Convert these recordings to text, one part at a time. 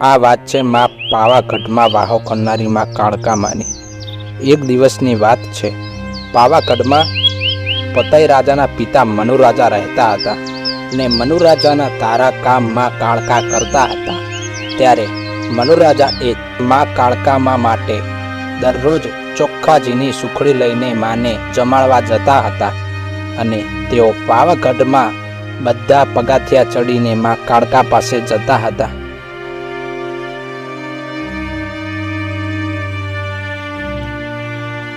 આ વાત છે મા પાવાગઢમાં વાહો કરનારી માં કાળકામાની. એક દિવસની વાત છે. પાવાગઢમાં પતઈ રાજાના પિતા મનુરાજા રહેતા હતા ને મનુરાજાના તારા કામ મા કાળકા કરતા હતા. ત્યારે મનુરાજા એ માં કાળકામાં માટે દરરોજ ચોખ્ખાજીની સુખડી લઈને માને જમાડવા જતા હતા અને તેઓ પાવાગઢમાં બધા પગાથિયા ચડીને મા કાળકા પાસે જતા હતા.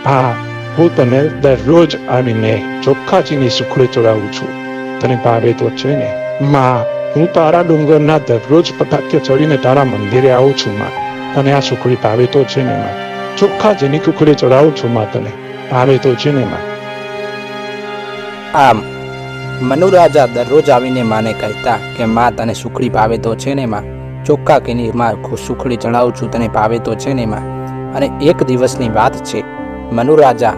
હા હું તને દરરોજ આવીને ચોખ્ખાજીની સુખડી ચડાવું છું. તને ભાવે તો છે ને? માં, હું તારા ડુંગરના દરરોજ પતાક્ય ચડીને તારા મંદિરે આવું છું, માં. તને આ સુખડી ભાવે તો છે ને, માં? ચોખ્ખાજીની કુખડે ચડાવું છું, માં, તને ભાવે તો છે ને, માં? આમ, મનુરાજા દરરોજ આવીને માને કહેતા કે, માં, તને સુખડી ભાવે તો છે ને, માં? ચોખ્ખા કેની માં સુખડી ચડાવું છું, તને ભાવે તો છે ને, માં? અને એક દિવસની વાત છે મનુરાજા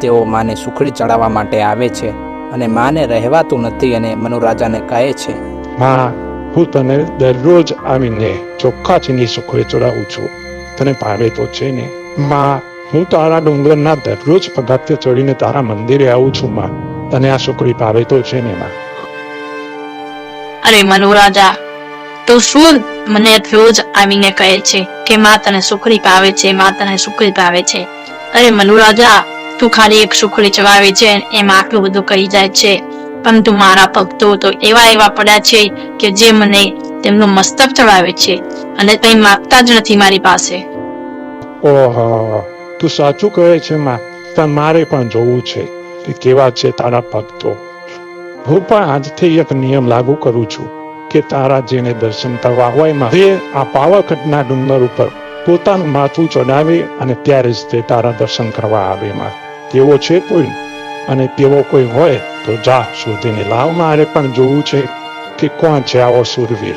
તેઓ માને સુખડી ચડાવવા માટે આવે છે અને માને રહેવાતું નથી અને મનુરાજાને કહે છે માં હું તને દરરોજ આવીને ચોખ્ખાજીની સુખડી ચડાવું છું. તને ભાવે તો છે ને? માં હું તારા ડુંગરના દરરોજ પગાથિયા ચડીને તારા મંદિરે આવું છું માં. તને આ સુખડી ભાવે તો છે ને માં? અરે મનુરાજા તો શું મને રોજ આવીને કહે છે કે માં તને સુખડી ભાવે છે માં તને સુખડી ભાવે છે? અરે મનુરાજા તું ખાલી એક સુખડી ચવાવે છે એમાં આટલું બધું કરી જાય છે. પરંતુ મારા ભક્તો તો એવા એવા પડ્યા છે કે જે મને તેમનું મસ્તક ચડાવે છે અને કંઈ માગતા જ નથી મારી પાસે. ઓહો, તું સાચું કહે છે માં તમારે મારે પણ જોવું છે કે કેવા છે તારા ભક્તો. હું પણ આજથી એક નિયમ લાગુ કરું છું કે તારા જેને દર્શન કરવા હોયમાં આ પાવાગઢના ડુંગર ઉપર પોતાનું માથું ચડાવી અને ત્યારે જ તે તારા દર્શન કરવા આવે માં તેવો છે કોઈ અને તેવો કોઈ હોય તો જા શોધીને લાવ. મારે પણ જોવું છે કે કોણ છે આવો સુરવીર.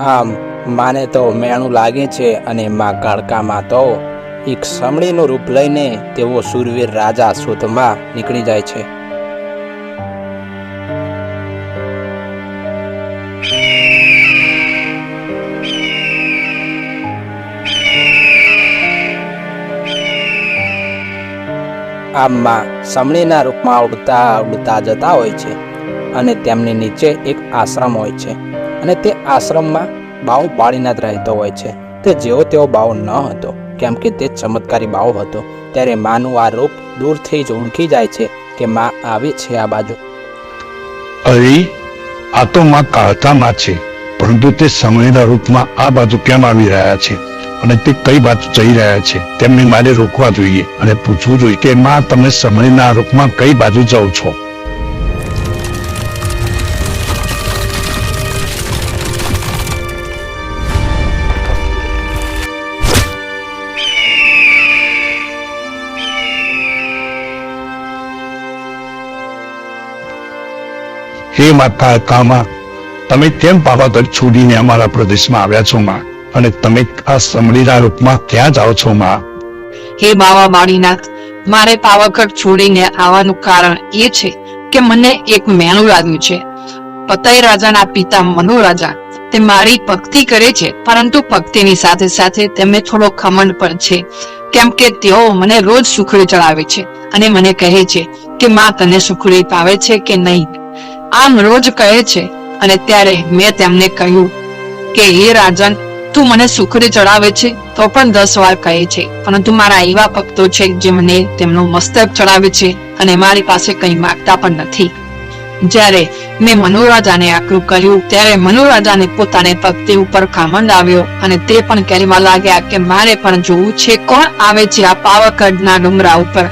આમ, માને તો મેણું લાગે છે અને માં કાળકામાં તો એક સમણીનું રૂપ લઈને તેઓ સુરવીર રાજા શોધમાં નીકળી જાય છે. આમ માં સમણીના રૂપમાં ઉડતા ઉડતા જતા હોય છે અને તેમની નીચે એક આશ્રમ હોય છે અને તે આશ્રમમાં બાવ પાળીના જ રહેતો હોય છે. તે જેવો તેવો બાવ ન હતો, કેમ કે તે ચમત્કારી બાવ હતો. ત્યારે માનું આ રૂપ દૂરથી જ ઓળખી જાય છે કે માં આવે છે આ બાજુ. અરે, આ તો માં કાળકામાં છે, પરંતુ તે સમયના રૂપમાં આ બાજુ કેમ આવી રહ્યા છે? અને તે કઈ બાજુ જઈ રહ્યા છે, તેમને મારે રોકવા જોઈએ અને પૂછવું જોઈએ કે માં, તમે સમયના રૂપમાં કઈ બાજુ જાઓ છો? હે માતા, કામા, તમે કેમ પાવાગઢ છોડીને અમારા પ્રદેશમાં આવ્યા છો, માં? અને તમે આ સમરીના રૂપમાં ક્યાં જાઓ છો, માં? હે બાવા બાળીનાથ મારે પાવાગઢ છોડીને આવવાનું કારણ એ છે કે મને એક મેણું લાગ્યું છે. પતય રાજાના પિતા મનુ તે મારી ભક્તિ કરે છે, પરંતુ ભક્તિની સાથે સાથે તેમને થોડો ખમંડ પણ છે, કેમ કે તેઓ મને રોજ સુખડી ચડાવે છે અને મને કહે છે કે માં તને સુખડી પાવે છે કે નહીં? આમ રોજ કહે છે અને ત્યારે મેં તેમને કહ્યું કે, હે રાજન તું મને સુખડી ચડાવે છે, તો પણ દસ વાર કહે છે. પરંતુ મારા એવા ભક્તો છે જે મને તેમનું મસ્તક ચડાવે છે અને મારી પાસે કંઈ માગતા પણ નથી. જ્યારે મેં મનુરાજાને આકરું કર્યું, ત્યારે મનુરાજાને પોતાને ભક્તિ ઉપર કામંડ આવ્યો અને તે પણ કહેવા લાગ્યા કે મારે પણ જોવું છે કોણ આવે છે આ પાવાગઢના ડુંગરા ઉપર?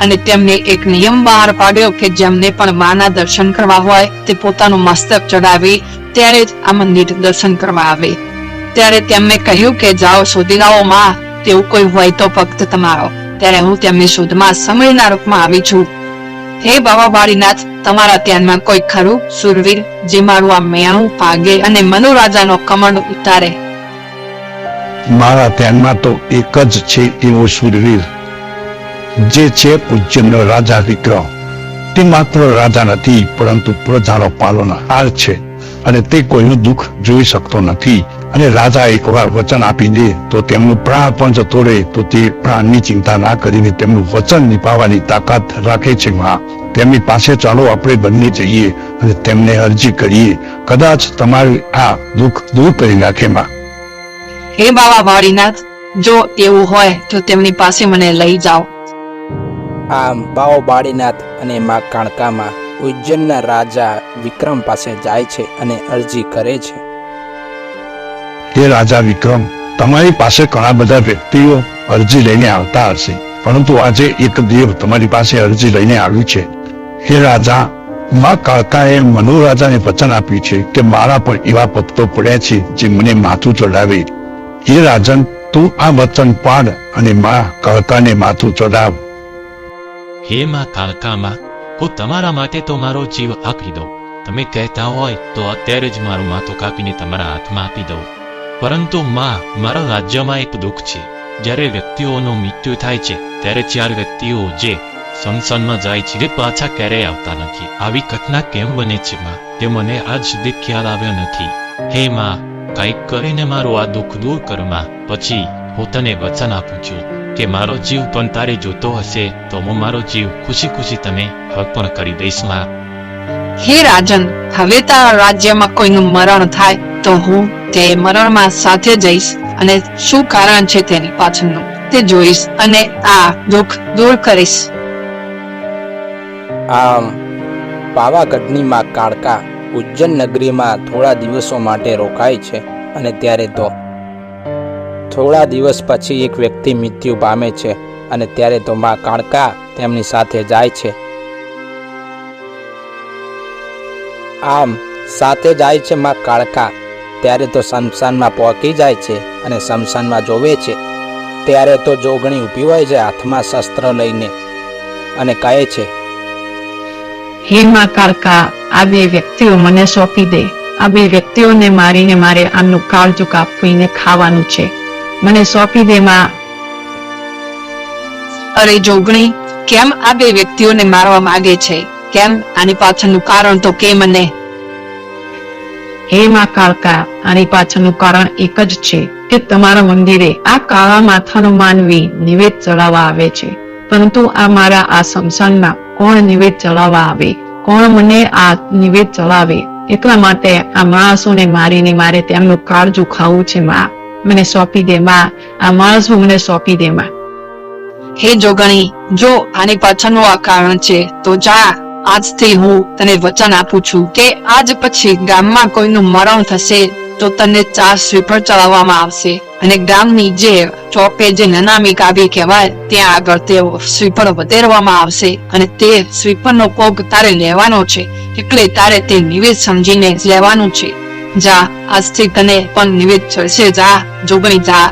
અને તેમને એક નિયમ બહાર પાડ્યો કે જેમને પણ માના દર્શન કરવા હોય, તે પોતાનું મસ્તક ચડાવી, ત્યારે જ આ મંદિર દર્શન કરવા આવે. ત્યારે તેમને કહ્યું કે જાઓ શોધી લાવો માં તેવું કોઈ હોય તો ભક્ત તમારો. ત્યારે હું તેમની શોધમાં સમયના રૂપમાં આવી છું. હે બાબા બાળીનાથ તમારા ધ્યાનમાં કોઈ ખરું સુરવીર, જે મારું આ મેણું ભાગે અને મનુરાજાનો કમંડ ઉતારે? મારા ધ્યાનમાં તો એક જ છે એવો સુરવીર, જે છે પૂજ્યનો રાજા વિક્રમ. તે માત્ર રાજા નથી, પરંતુ પ્રજાનો પાલનહાર છે અને તે કોઈનું દુઃખ જોઈ શકતો નથી. અને રાજા એકવાર વચન આપી દે તો તેમનું પ્રાણ પણ જતો રહે તો તે પ્રાણની ચિંતા ના કરીને તેમનું વચન નિભાવવાની તાકાત રાખે છે માં તેમની પાસે ચાલો આપણે બંને જઈએ અને તેમને અરજી કરીએ. કદાચ તમારું આ દુઃખ દૂર કરી નાખે માં હે બાવા વાળીનાથ જો એવું હોય તો તેમની પાસે મને લઈ જાઓ. આમ બાવો બાળીનાથ અને મા કાણકામાં ઉજ્જૈનના રાજા વિક્રમ પાસે જાય છે અને અરજી કરે છે. હે રાજા વિક્રમ, તમારી પાસે ઘણા બધા વ્યક્તિઓ અરજી લઈને આવતા હશે. પરંતુ આજે એક દેવ તમારી પાસે અરજી લઈને આવ્યું છે. હે રાજા, માં કાળકાએ મનોરાજાને વચન આપ્યું છે કે મારા પણ એવા ભક્તો પડ્યા છે જે મને માથું ચડાવે હે રાજન, તું આ વચન પાડ અને માં કાળકાને માથું ચડાવ હે માં કાળકા માં, હું તમારા માટે તો મારો જીવ આપી દઉં. તમે કહેતા હોય તો અત્યારે જ મારું માથું કાપીને તમારા હાથમાં આપી દઉં. પરંતુ માં, મારા રાજ્યમાં એક દુઃખ છે. જ્યારે વ્યક્તિઓનું મૃત્યુ થાય છે, ત્યારે ચાર વ્યક્તિઓ જે સંસનમાં જાય છે પાછા ક્યારેય આવતા નથી? આવી ઘટના કેમ બને છે, માં? તે મને આજ સુધી ખ્યાલ આવ્યો નથી. હે, માં, કંઈક કરીને મારું આ દુઃખ દૂર કર પછી હું તને વચન આપું છું કે મારો જીવ પણ તારે જોતો હશે, તો હું મારો જીવ ખુશી ખુશી તને અર્પણ કરી દઈશ, માં. હે રાજન, હવે તારા રાજ્યમાં કોઈનું મરણ થાય તો હું તે મરણમાં સાથે જઈશ અને શું કારણ છે તેની પાછળનું તે જોઈશ અને આ દુઃખ દૂર કરીશ. આમ પાવાગઢની માં કાળકા ઉજ્જૈન નગરીમાં થોડા દિવસો માટે રોકાય છે અને ત્યારે તો? થોડા દિવસ પછી એક વ્યક્તિ મૃત્યુ પામે છે અને ત્યારે તો માં કાળકા તેમની સાથે જાય છે. આમ, સાથે જાય છે માં કાળકા. ત્યારે તો શમશાનમાં પહોંચી જાય છે અને શમશાનમાં જોવે છે. ત્યારે તો જોગણી ઊભી હોય છે હાથમાં શસ્ત્ર લઈને અને કહે છે, હે માં કાળકા આ બે વ્યક્તિઓ મને સોંપી દે. આ બે વ્યક્તિઓને મારીને મારે આમનું કાળજું કાપીને ખાવાનું છે. મને સોંપી દે, માં. અરે જોગણી, કેમ આ બે વ્યક્તિઓને મારવા માંગે છે? કેમ? આની પાછળનું કારણ તો કે મને? હે માં કાળકા, આની પાછળનું કારણ એક જ છે કે તમારા મંદિરે આ કાળા માથાનો માનવી નિવેદ ચડાવવા આવે છે. પરંતુ આ મારા આ સ્મશાનમાં કોણ નિવેદ ચડાવવા આવે? કોણ મને આ નિવેદ ચડાવે? એટલા માટે આ માણસોને મારીને મારે તેમનું કાળજું ખાવું છે, માં. મને સોંપી દે, માં. આ માણસો મને સોંપી દે, માં. હે જોગણી, જો આની પાછળનું આ કારણ છે, તો જા. આજથી હું તને વચન આપું છું કે આજ પછી ગામમાં કોઈનું મરણ થશે, તો તને ચાર શ્રીફળ ચડાવવામાં આવશે. અને ગામની જે ચોપે જે નનામી કાબી કહેવાય, ત્યાં આગળ તે શ્રીફળ વધેરવામાં આવશે. અને તે શ્રીફળનો ભોગ તારે લેવાનો છે, એટલે તારે તે નિવેદ સમજીને લેવાનું છે. જા, આજથી તને પણ નિવેદ ચડશે, જા, જોગણી, જા.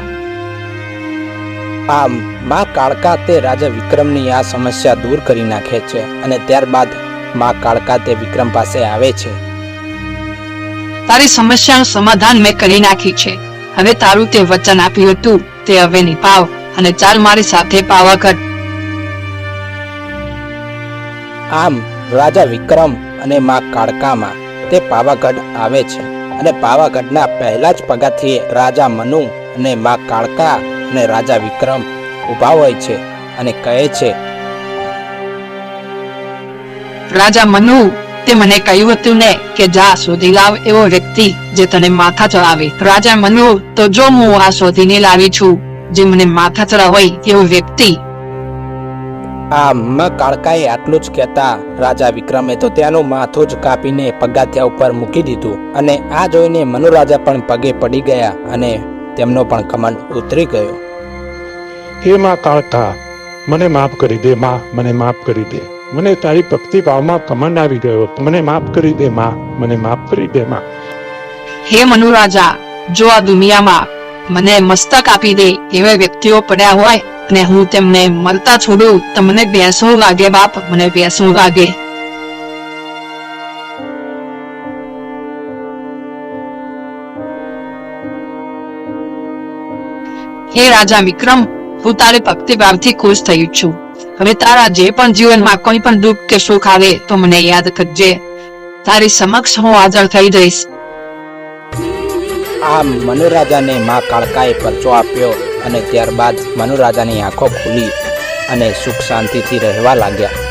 આમ, મા કાળકા તે રાજા વિક્રમની આ સમસ્યા દૂર કરી નાખે છે, અને ત્યારબાદ માં કાળકા તે વિક્રમ પાસે આવે છે. તારી સમસ્યાનું સમાધાન મેં કરી નાખી છે. હવે તારું તે વચન આપ્યું હતું તે હવે નિભાવ અને ચાલ મારી સાથે પાવાગઢ આમ રાજા વિક્રમ અને માં કાળકામાં તે પાવાગઢ આવે છે અને પાવાગઢના પહેલા જ પગાથી રાજા મનુ અને માં કાળકા અને રાજા વિક્રમ ઊભા હોય છે અને કહે છે રાજા મનુ તે મને કહ્યું હતું ને કે જા શોધી લાવ એવો વ્યક્તિ જે તને માથા ચડાવે. રાજા મનુ તો જો હું આ શોધીને લાવી છું જે મને માથા ચડાવે એવો વ્યક્તિ. આ માં કાળકાએ આટલું જ કહેતા રાજા વિક્રમે તો ત્યાંનું માથું જ કાપીને પગાથિયા ઉપર મૂકી દીધું અને આ જોઈને મનુ રાજા પણ પગે પડી ગયા અને તેમનો પણ કમંડ ઉતરી ગયો. હે માં કાળકા મને માફ કરી દે માં મને માફ કરી દે. મને તારી ભક્તિ ભાવમાં કમંડ આવી ગયો. મને માફ કરી દે માં. મને માફ કરી દે માં. હે મનુરાજા, જો આ દુનિયામાં મને મસ્તક આપી દે એવા વ્યક્તિઓ પડ્યા હોય અને હું તેમને મળતા છોડું, તો મને બેસવું લાગે બાપ, મને બેસવું લાગે. હે રાજા વિક્રમ, હું તારી ભક્તિભાવથી ખુશ થયું છું. હવે તારા જે પણ જીવનમાં કોઈ પણ દુઃખ કે સુખ આવે તો મને યાદ કરજે. તારી સમક્ષ હું હાજર થઈ જઈશ. આ મનુરાજાને મા કાળકાએ પરચો આપ્યો અને ત્યારબાદ મનુરાજાની આંખો ખુલી અને સુખ શાંતિથી રહેવા લાગ્યા.